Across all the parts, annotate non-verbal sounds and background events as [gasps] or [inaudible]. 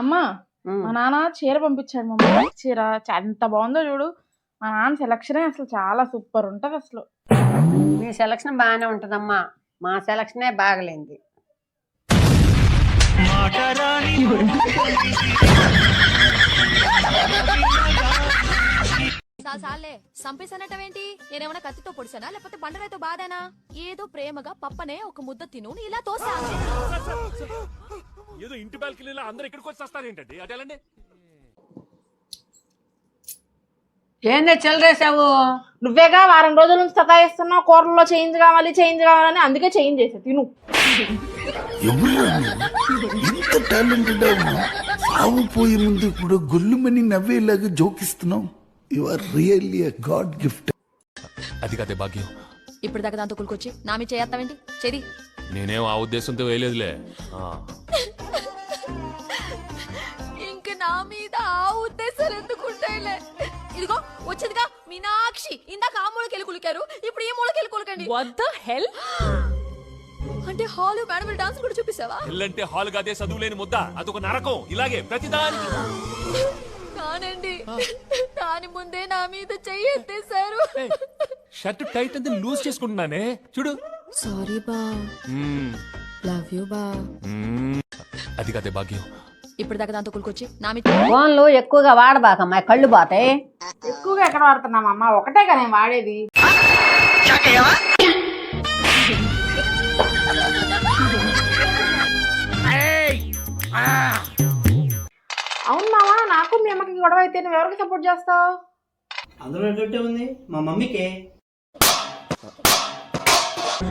అమ్మ మా నాన్న చీర పంపించాడు మా అమ్మ చీర ఎంత బాగుందో చూడు. మా నాన్న సెలక్షనే అసలు చాలా సూపర్ ఉంటది అసలు. మీ సెలక్షన్ బాగానే ఉంటుందమ్మా. మా సెలక్షనే బాగలేంది. సాలే సంపేసనటమేంటి? నేనేమన్నా కత్తితో పొడిచానా? లేకపోతే బండరాయితో బాధేనా? ఏదో ప్రేమగా పప్పనే ఒక ముద్ద తిను ఇలా తోసా. ఏదో ఇంటి బాల్కనీలో అందరు ఇక్కడికి వచ్చి వస్తారేంటండి అటెలండి ఏందే చిల్లరేసావు నువ్వేగా వారం రోజుల నుంచి సతాయిస్తున్నావు కూరల్లో చేంజ్ కావాలి చేంజ్ కావాలని అందుకే చేంజ్ చేసా తిను. టాలెంటెడ్ సాగు పోయే ముందు కూడా గొల్లుమని నవ్వేలాగా జోకిస్తున్నావు. You are really a god gift అది కదే భాగ్యం. ఇప్పుడు దాకా దాంతో కులుకొచ్చి నా మీ చేయత్తావేంటి చెది నేనేం ఆ ఉద్దేశంతో వేయలేదులే. ఎందుకుంటాయిలే ఇదిగో వచ్చేదిగా మీనాక్షి. ఇందాక ఆ మూలకెళ్ళి కులికారు ఇప్పుడు ఈ మూలకెళ్ళి కులకండి. వద్ద హెల్ [gasps] అంటే హాలు మేడం డాన్స్ కూడా చూపిస్తావా? ఇల్లంటే హాల్ అదే చదువులేని ముద్ద. అదొక నరకం. ఇలాగే ప్రతిదానికి కానండి దాని ముందే నా మీద చెయ్యి ఎత్తేశారు. షర్ట్ టైట్ అంతా లూజ్ చేసుకుంటున్నానే. చూడు. సారీ బా. లవ్ యూ బా. అది కదే భాగ్యం. ఇప్పుడు దాకా దాంతో కులుకొచ్చి నా మీద ఫోన్లు ఎక్కువగా వాడబాకమ్మా కళ్ళు పోతాయి. ఎక్కువగా ఎక్కడ వాడుతున్నాం అమ్మ? ఒకటే కదా నేను వాడేది. అవును? మావా నాకు మీ అమ్మకి గొడవ అయితే నువ్వు ఎవరికి సపోర్ట్ చేస్తావు? అందులో ఏంటంటే ఉంది. మా మమ్మీకే.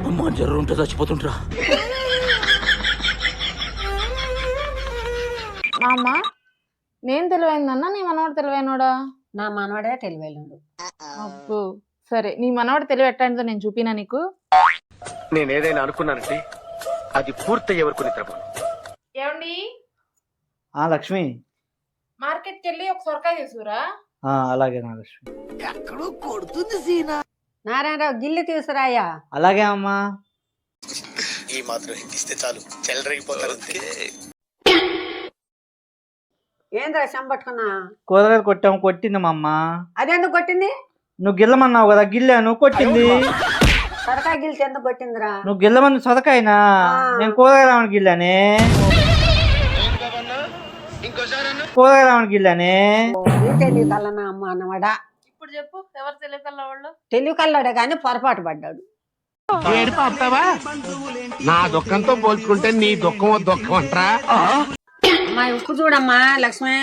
అమ్మా జ్వరం ఉంటే చచ్చిపోతుంటరా అమ్మ నేను తెలివైందన్నా నీ మనవాడు తెలివైనోడా? నా మనవడే తెలివేళ్ళు అబ్బో సరే నీ మనవాడు తెలివి ఎట్టాంటిదో నేను చూపినా నీకు? నేనేదైనా అనుకున్నానంటే అది పూర్తయ్యే వరకు నిద్రపోను. ఏమండి? ఆ లక్ష్మి. మార్కెట్కి వెళ్ళి ఒక సొరకాయ తీసుకురా. ఆ అలాగే నా లక్ష్మి. ఎక్కడో కొడుతుంది సీనా. నారాయణరావు గిల్లి తీసుకురాయా? అలాగే అమ్మా. ఈ మాత్రం ఇస్తే చాలు. చెల్లరగిపోతారు ఏంద్రా సంపట్టుకున్నా కూరగాయలు కొట్టాము కొట్టింది మా అమ్మ అదెందుకు కొట్టింది? నువ్వు గిల్లమన్నావు కదా గిల్లాను కొట్టింది. సరకాయ గిల్చి ఎందుకు కొట్టిందిరా? నువ్వు గిల్లమని సొదకాయనా ఆ. నేను కూరగాయలు గిల్లానే. కూరగాయలు గిల్లానే. తెలివి కల్లనా అమ్మ అన్నవాడా? ఇప్పుడు చెప్పు ఎవరు తెలియకల్ల వాళ్ళు? తెలివి కల్లాడే కానీ పొరపాటు పడ్డాడు. నా దుఃఖంతో పోల్చుకుంటే నీ దుఃఖం దుఃఖం అంటరా అమ్మా ఉప్పు చూడమ్మా లక్ష్మి.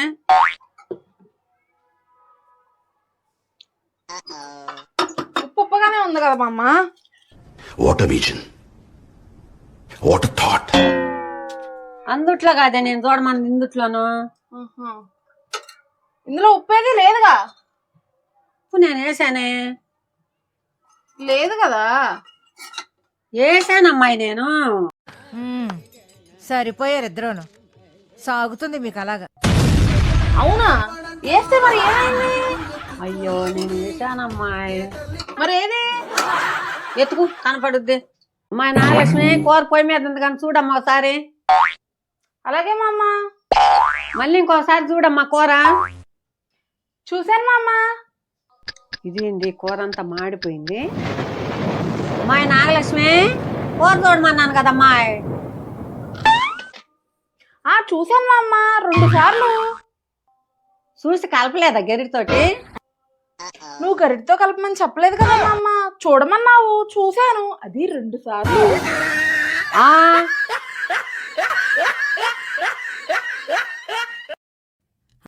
ఉప్పు ఉప్పుగానే ఉంది కదా అమ్మ. వాట్ విజన్ వాట్ థాట్ అందుట్లో కాదే నేను చూడమని ఇందుట్లోను. ఇందులో ఉప్పేది లేదుగా? ఉప్పు నేను వేసానే. లేదు కదా? వేసానమ్మాయి నేను. సరిపోయారు ఇద్దరును. సాగుతుంది మీకు అలాగా అవునా? వేస్తే మరి ఏమైంది? అయ్యో నేను వేసానమ్మాయి మరి ఏది? ఎత్తుకు కనపడుద్ది. అమ్మాయి నాగలక్ష్మి కూర పొయ్యి మీద ఉంది కానీ చూడమ్మా ఒకసారి. అలాగే మా మళ్ళీ ఇంకోసారి చూడమ్మా కూర. చూశాను మా అమ్మ ఇదేంది కూర అంతా మాడిపోయింది? అమ్మాయి నాగలక్ష్మి కూర చూడమన్నాను కదమ్మాయి ఆ చూశాను మా అమ్మ రెండు సార్లు. చూసి కలపలేదా గెరిటితోటి? నువ్వు గరిటితో కలపమని చెప్పలేదు కదా మా అమ్మ. చూడమన్నావు చూశాను. అది రెండు సార్లు. ఆ